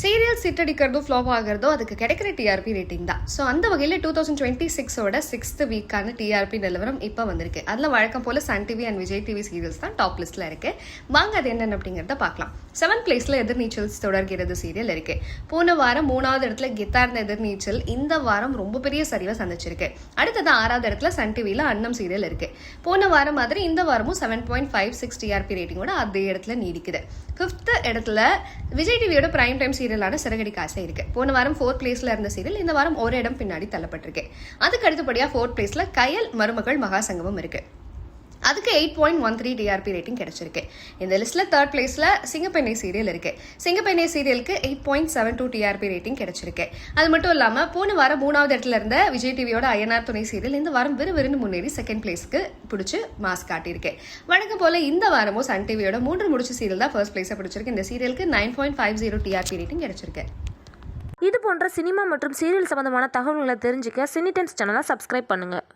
Serial சிட்டடிக்கிறதோ flop ஆகிறதோ அதுக்கு கிடைக்கிற TRP rating தான். ஸோ அந்த வகையில் டூ தௌசண்ட் டுவெண்ட்டி சிக்ஸோட சிக்ஸ்த் வீக்கான டிஆர்பி நிலவரம் இப்போ வந்திருக்கு. அதில் வழக்கம் போல் Sun TV and Vijay TV serials தான் டாப் லிஸ்ட்டில் இருக்கு. வாங்க அது என்னென்ன அப்படிங்கிறத பார்க்கலாம். செவன்த் பிளேஸில் எதிர்நீச்சல் தொடர்கிறது சீரியல் இருக்கு. போன வாரம் மூணாவது இடத்துல கெத்தார்ந்த எதிர்நீச்சல் இந்த வாரம் ரொம்ப பெரிய சரிவை சந்திச்சிருக்கு. அடுத்தது ஆறாவது இடத்துல சன் டிவியில் அன்னம் சீரியல் இருக்கு. போன வாரம் மாதிரி இந்த வாரமும் seven point five six TRP ரேட்டிங்கோட அதே இடத்துல நீடிக்குது. ஃபிஃப்த் இடத்துல விஜய் டிவியோட பிரைம் டைம் சீரியலான சிறகடி காசை இருக்கு. போன வாரம் ஃபோர்த் பிளேஸ்ல இருந்த சீரியல் இந்த வாரம் ஒரு இடம் பின்னாடி தள்ளப்பட்டிருக்கு. அதுக்கு அடுத்தபடியா ஃபோர்த் பிளேஸ்ல கயல் மருமகள் மகாசங்கமம் இருக்கு. அதுக்கு eight point one three TRP rating கிடைச்சிருக்கு. இந்த லிஸ்ட்டில் தேர்ட் பிளேஸில் சிங்கப்பெண்ணை சீரியல் இருக்குது சிங்கப்பெண்ணை சீரியலுக்கு eight point seven two TRP rating கிடைச்சிருக்கு. அது மட்டும் இல்லாமல் போன வாரம் மூணாவது இடத்துல இருந்த விஜய் டிவியோட அய்யனார் துணை சீரியல் இந்த வாரம் விறுவிறுன்னு முன்னேறி செகண்ட் பிளேஸ்க்கு பிடிச்சி மாஸ் காட்டியிருக்கு. வழக்கம் போல இந்த வாரமும் சன் டிவியோட மூன்று முடிச்சு சீரியல் தான் ஃபர்ஸ்ட் பிளேஸை பிடிச்சிருக்கு. இந்த சீரியலுக்கு nine point five zero TRP rating கிடைச்சிருக்கு. இது போன்ற சினிமா மற்றும் சீரியல் சம்பந்தமான தகவல்களை தெரிஞ்சுக்க சினி டைம்ஸ் சேனலை சப்ஸ்கிரைப் பண்ணுங்கள்